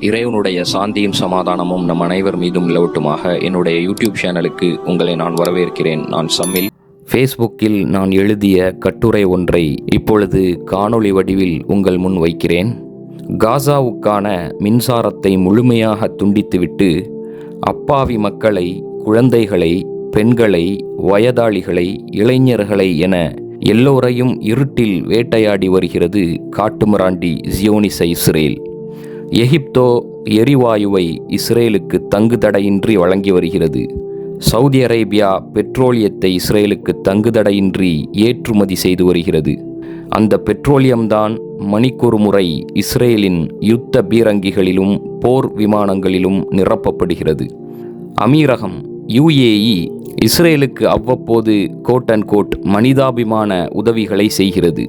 இறைவனுடைய சாந்தியும் சமாதானமும் நம் அனைவர் மீதும் நிலவட்டுமாக என்னுடைய யூடியூப் சேனலுக்கு உங்களை நான் வரவேற்கிறேன். நான் சம்மில். ஃபேஸ்புக்கில் நான் எழுதிய கட்டுரை ஒன்றை இப்பொழுது காணொளி வடிவில் உங்கள் முன் வைக்கிறேன். காசாவுக்கான மின்சாரத்தை முழுமையாக துண்டித்துவிட்டு அப்பாவி மக்களை குழந்தைகளை பெண்களை வயதாளிகளை இளைஞர்களை என எல்லோரையும் இருட்டில் வேட்டையாடி வருகிறது காட்டுமிராண்டி ஜியோனிச இஸ்ரேல் எகிப்தோ எரிவாயுவை இஸ்ரேலுக்கு தங்குதடையின்றி வழங்கி வருகிறது. சவுதி அரேபியா பெட்ரோலியத்தை இஸ்ரேலுக்கு தங்குதடையின்றி ஏற்றுமதி செய்து வருகிறது. அந்த பெட்ரோலியம்தான் மணிக்கொரு முறை இஸ்ரேலின் யுத்த பீரங்கிகளிலும் போர் விமானங்களிலும் நிரப்பப்படுகிறது. அமீரகம் யுஏஇ இஸ்ரேலுக்கு அவ்வப்போது கோட் அண்ட் கோட் மனிதாபிமான உதவிகளை செய்கிறது.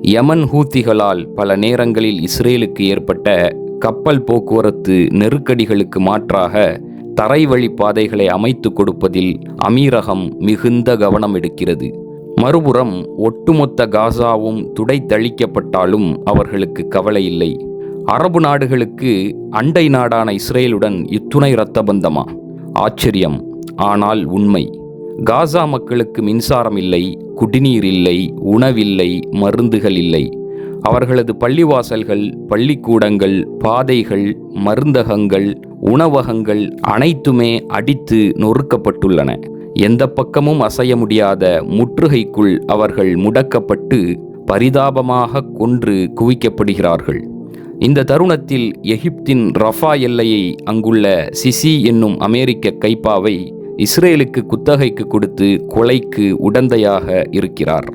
யமன் ஹூத்திகளால் பல நேரங்களில் இஸ்ரேலுக்கு ஏற்பட்ட கப்பல் போக்குவரத்து நெருக்கடிகளுக்கு மாற்றாக தரைவழி பாதைகளை அமைத்து கொடுப்பதில் அமீரகம் மிகுந்த கவனம் எடுக்கிறது. மறுபுறம் ஒட்டுமொத்த காசாவும் துடைத்தழிக்கப்பட்டாலும் அவர்களுக்கு கவலை இல்லை. அரபு நாடுகளுக்கு அண்டை நாடான இஸ்ரேலுடன் இத்துணை இரத்த பந்தமா? ஆச்சரியம். ஆனால் உண்மை. காசா மக்களுக்கு மின்சாரம் இல்லை குடிநீர் இல்லை உணவில்லை மருந்துகள் இல்லை. அவர்களது பள்ளிவாசல்கள் பள்ளிக்கூடங்கள் பாதைகள் மருந்தகங்கள் உணவகங்கள் அனைத்துமே அடித்து நொறுக்கப்பட்டுள்ளன. எந்த பக்கமும் அசைய முடியாத முற்றுகைக்குள் அவர்கள் முடக்கப்பட்டு பரிதாபமாக கொன்று குவிக்கப்படுகிறார்கள். இந்த தருணத்தில் எகிப்தின் ரஃபா எல்லையை அங்குள்ள சிசி என்னும் அமெரிக்க கைப்பாவை இஸ்ரேலுக்கு குத்தகைக்கு கொடுத்து கொலைக்கு உடந்தையாக இருக்கிறார்.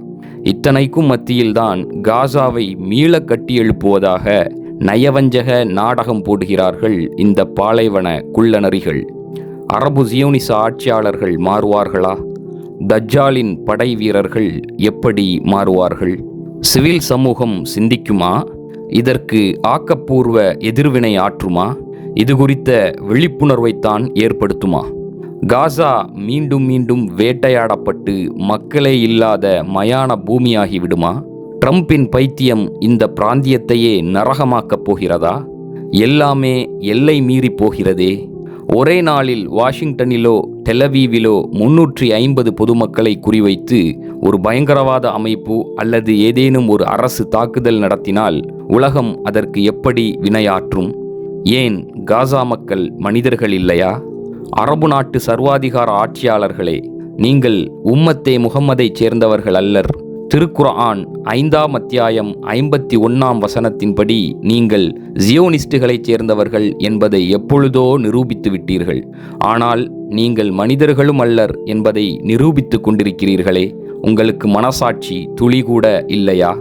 இத்தனைக்கும் மத்தியில்தான் காசாவை மீள கட்டி எழுப்புவதாக நயவஞ்சக நாடகம் போடுகிறார்கள் இந்த பாலைவன குள்ளநரிகள். அரபு ஜியோனிச ஆட்சியாளர்கள் மாறுவார்களா? தஜ்ஜாலின் படை வீரர்கள் எப்படி மாறுவார்கள்? சிவில் சமூகம் சிந்திக்குமா? இதற்கு ஆக்கப்பூர்வ எதிர்வினை ஆற்றுமா? இது குறித்த விழிப்புணர்வைத்தான் ஏற்படுத்துமா? காசா மீண்டும் மீண்டும் வேட்டையாடப்பட்டு மக்களே இல்லாத மயான பூமியாகி விடுமா? ட்ரம்பின் பைத்தியம் இந்த பிராந்தியத்தையே நரகமாக்கப் போகிறதா? எல்லாமே எல்லை மீறி போகிறதே. ஒரே நாளில் வாஷிங்டனிலோ டெலவீவிலோ முன்னூற்றி ஐம்பது பொதுமக்களை குறிவைத்து ஒரு பயங்கரவாத அமைப்பு அல்லது ஏதேனும் ஒரு அரசு தாக்குதல் நடத்தினால் உலகம் அதற்கு எப்படி வினையாற்றும்? ஏன் காசா மக்கள் மனிதர்கள் இல்லையா? அரபு நாட்டு சர்வாதிகார ஆட்சியாளர்களே நீங்கள் உம்மத்தே முகம்மதைச் சேர்ந்தவர்கள் அல்லர். திருக்குர்ஆன் ஐந்தாம் அத்தியாயம் ஐம்பத்தி ஒன்னாம் வசனத்தின்படி நீங்கள் ஜியோனிஸ்டுகளைச் சேர்ந்தவர்கள் என்பதை எப்பொழுதோ நிரூபித்து விட்டீர்கள். ஆனால் நீங்கள் மனிதர்களும் அல்லர் என்பதை நிரூபித்து கொண்டிருக்கிறீர்களே உங்களுக்கு மனசாட்சி துளி கூட இல்லையா?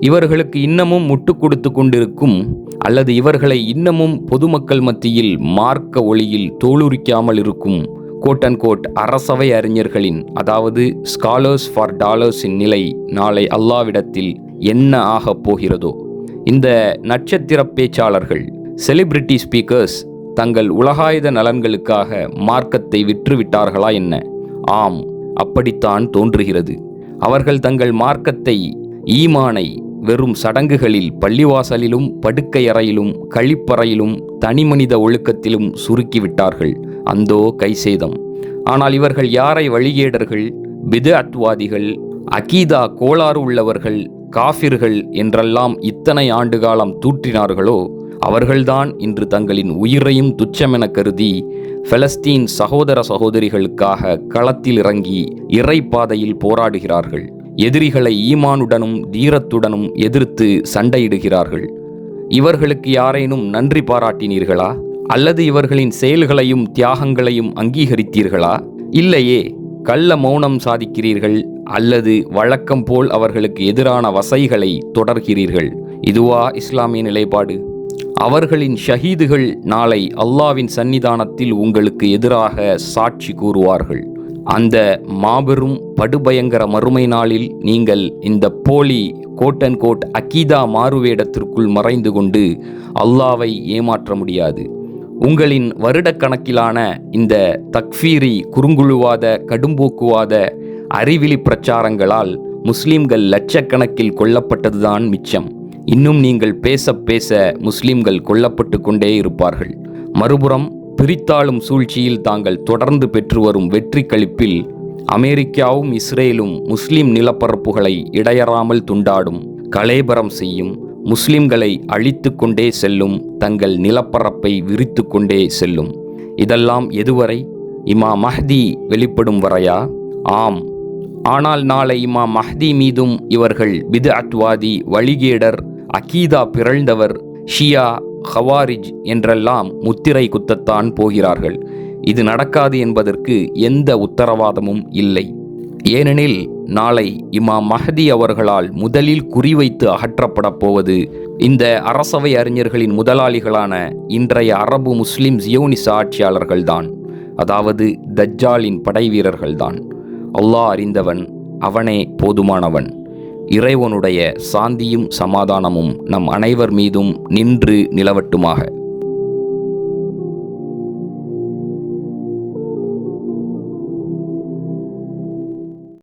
இவர்களுக்கு இன்னமும் முட்டு கொடுத்து கொண்டிருக்கும் அல்லது இவர்களை இன்னமும் பொதுமக்கள் மத்தியில் மார்க்க ஒளியில் தோலுரிக்காமல் இருக்கும் கோட் அண்ட் கோட் அரசவை அறிஞர்களின் அதாவது ஸ்காலர்ஸ் ஃபார் டாலர்ஸின் நிலை நாளை அல்லாவிடத்தில் என்ன ஆகப் போகிறதோ? இந்த நட்சத்திர பேச்சாளர்கள் செலிபிரிட்டி ஸ்பீக்கர்ஸ் தங்கள் உலகாயுத நலன்களுக்காக மார்க்கத்தை விற்றுவிட்டார்களா என்ன? ஆம் அப்படித்தான் தோன்றுகிறது. அவர்கள் தங்கள் மார்க்கத்தை ஈமானை வெறும் சடங்குகளில் பள்ளிவாசலிலும் படுக்கையறையிலும் கழிப்பறையிலும் தனிமனித ஒழுக்கத்திலும் சுருக்கிவிட்டார்கள். அந்தோ கைசேதம். ஆனால் இவர்கள் யாரை வழிகேடர்கள்? பிது அத்வாதிகள் அகீதா கோளாறு உள்ளவர்கள் காஃபிர்கள் என்றெல்லாம் இத்தனை ஆண்டு காலம் தூற்றினார்களோ அவர்கள்தான் இன்று தங்களின் உயிரையும் துச்சமென கருதி பலஸ்தீன் சகோதர சகோதரிகளுக்காக களத்தில் இறங்கி இறைப்பாதையில் போராடுகிறார்கள். எதிரிகளை ஈமானுடனும் தீரத்துடனும் எதிர்த்து சண்டையிடுகிறார்கள். இவர்களுக்கு யாரேனும் நன்றி பாராட்டினீர்களா? அல்லது இவர்களின் செயல்களையும் தியாகங்களையும் அங்கீகரித்தீர்களா? இல்லையே கள்ள மௌனம் சாதிக்கிறீர்கள் அல்லது வழக்கம் போல் அவர்களுக்கு எதிரான வசைகளை தொடர்கிறீர்கள். இதுவா இஸ்லாமிய நிலைப்பாடு? அவர்களின் ஷஹீதுகள் நாளை அல்லாவின் சன்னிதானத்தில் உங்களுக்கு எதிராக சாட்சி கூறுவார்கள். அந்த மாபெரும் படுபயங்கர மறுமை நாளில் நீங்கள் இந்த போலி கோட் அண்ட் கோட் அக்கீதா மாறுவேடத்திற்குள் மறைந்து கொண்டு அல்லாவை ஏமாற்ற முடியாது. உங்களின் வருடக்கணக்கிலான இந்த தக்ஃபீரி குறுங்குழுவாத கடும்போக்குவாத அறிவிலி பிரச்சாரங்களால் முஸ்லிம்கள் லட்சக்கணக்கில் கொல்லப்பட்டதுதான் மிச்சம். இன்னும் நீங்கள் பேச பேச முஸ்லிம்கள் கொல்லப்பட்டு கொண்டே இருப்பார்கள். மறுபுறம் பிரித்தாளும் சூழ்ச்சியில் தாங்கள் தொடர்ந்து பெற்று வரும் வெற்றி களிப்பில் அமெரிக்காவும் இஸ்ரேலும் முஸ்லிம் நிலப்பரப்புகளை இடையறாமல் துண்டாடும் கலேபரம் செய்யும் முஸ்லிம்களை அழித்து கொண்டே செல்லும் தங்கள் நிலப்பரப்பை விரித்து கொண்டே செல்லும். இதெல்லாம் எதுவரை? இமா மஹ்தி வெளிப்படும் வரையா? ஆம். ஆனால் நாளை இமா மஹ்தி மீதும் இவர்கள் பித்அத்வாதி வழிகேடர் அகீதா பிறழ்ந்தவர் ஷியா ஹவாரிஜ் என்றெல்லாம் முத்திரை குத்தத்தான் போகிறார்கள். இது நடக்காது என்பதற்கு எந்த உத்தரவாதமும் இல்லை. ஏனெனில் நாளை இமாம் மஹதி அவர்களால் முதலில் குறிவைத்து அகற்றப்படப் போவது இந்த அரசவை அறிஞர்களின் முதலாளிகளான இன்றைய அரபு முஸ்லிம் ஜியோனிச ஆட்சியாளர்கள்தான் அதாவது தஜ்ஜாலின் படைவீரர்கள்தான். அல்லாஹ் அறிந்தவன் அவனே போதுமானவன். இறைவனுடைய சாந்தியும் சமாதானமும் நம் அனைவர் மீதும் நின்று நிலவட்டுமாக.